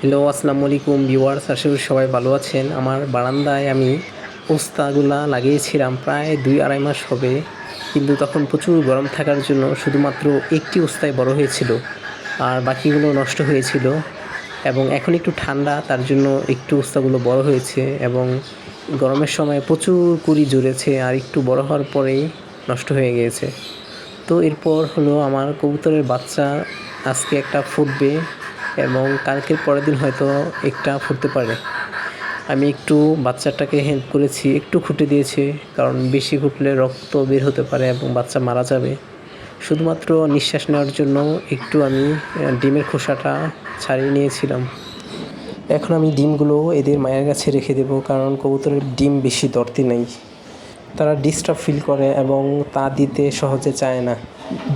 Hello আসসালামু আলাইকুম viewers, আশা করি সবাই ভালো আছেন। আমার বারান্দায় আমি পোস্তাগুলা লাগিয়েছিলাম, প্রায় দুই আড়াই মাস হবে। কিন্তু তখন প্রচুর গরম থাকার জন্য শুধুমাত্র একটি ওস্তায় বড় হয়েছিল আর বাকিগুলো নষ্ট হয়েছিল। এবং এখন একটু ঠান্ডা, তার জন্য একটু ওস্তাগুলো বড় হয়েছে এবং গরমের সময় প্রচুর কুড়ি জুড়েছে আর একটু বড় হওয়ার পরেই নষ্ট হয়ে গিয়েছে। তো এরপর হলো আমার কবুতরের বাচ্চা আজকে একটা ফুটবে। এবং কালকের পরের দিন হয়তো একটা ফুটতে পারে। আমি একটু বাচ্চাটাকে হেল্প করেছি, একটু খুঁটে দিয়েছি, কারণ বেশি ফুটলে রক্ত বের হতে পারে এবং বাচ্চা মারা যাবে। শুধুমাত্র নিঃশ্বাস নেওয়ার জন্য একটু আমি ডিমের খোসাটা ছাড়িয়ে নিয়েছিলাম। এখন আমি ডিমগুলো এদের মায়ের কাছে রেখে দেবো, কারণ কবুতরের ডিম বেশি দরতি নেই। তারা ডিস্টার্ব ফিল করে এবং তা দিতে সহজে চায় না।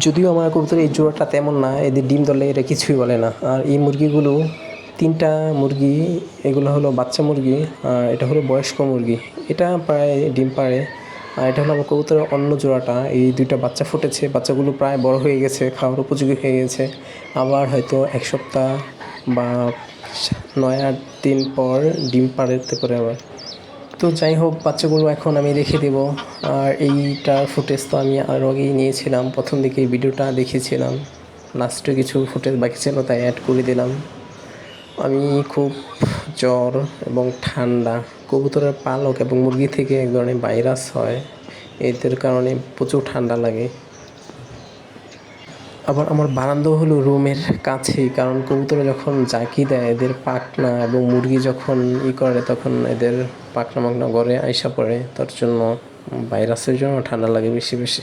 যদিও আমার কবুতরের এই জোড়াটা তেমন না এদের ডিম দলে এরা কিছুই বলে না। আর এই মুরগিগুলো, তিনটা মুরগি, এগুলো হলো বাচ্চা মুরগি, আর এটা হলো বয়স্ক মুরগি। এটা প্রায় ডিম পাড়ে, আর এটা হলো আমার কবুতরের অন্য জোড়াটা। এই দুইটা বাচ্চা ফুটেছে, বাচ্চাগুলো প্রায় বড় হয়ে গেছে, খাওয়ার উপযোগী হয়ে গেছে। আবার হয়তো এক সপ্তাহ বা নয় আট দিন পর ডিম পাড়তে পারে আবার। তো যাই হোক, বাচ্চাগুলো এখন আমি রেখে দেব। আর এইটার ফুটেজ তো আমি আরও আগেই নিয়েছিলাম। প্রথম দিকে ভিডিওটা দেখেছিলাম। লাস্টে কিছু ফুটেজ বাকি ছিল, তাই অ্যাড করে দিলাম। আমি খুব জ্বর এবং ঠান্ডা, কবুতরের পালক এবং মুরগি থেকে এক ধরনের ভাইরাস হয়। এদের কারণে প্রচুর ঠান্ডা লাগে। আবার আমার বারান্দা হলো রুমের কাছে, কারণ কবুতরা যখন জাকি দেয়, এদের পাকনা এবং মুরগি যখন ই করে, তখন এদের পাকনা মাকনা ঘরে আইসা পড়ে। তার জন্য ভাইরাসের জন্য ঠান্ডা লাগে বেশি বেশি।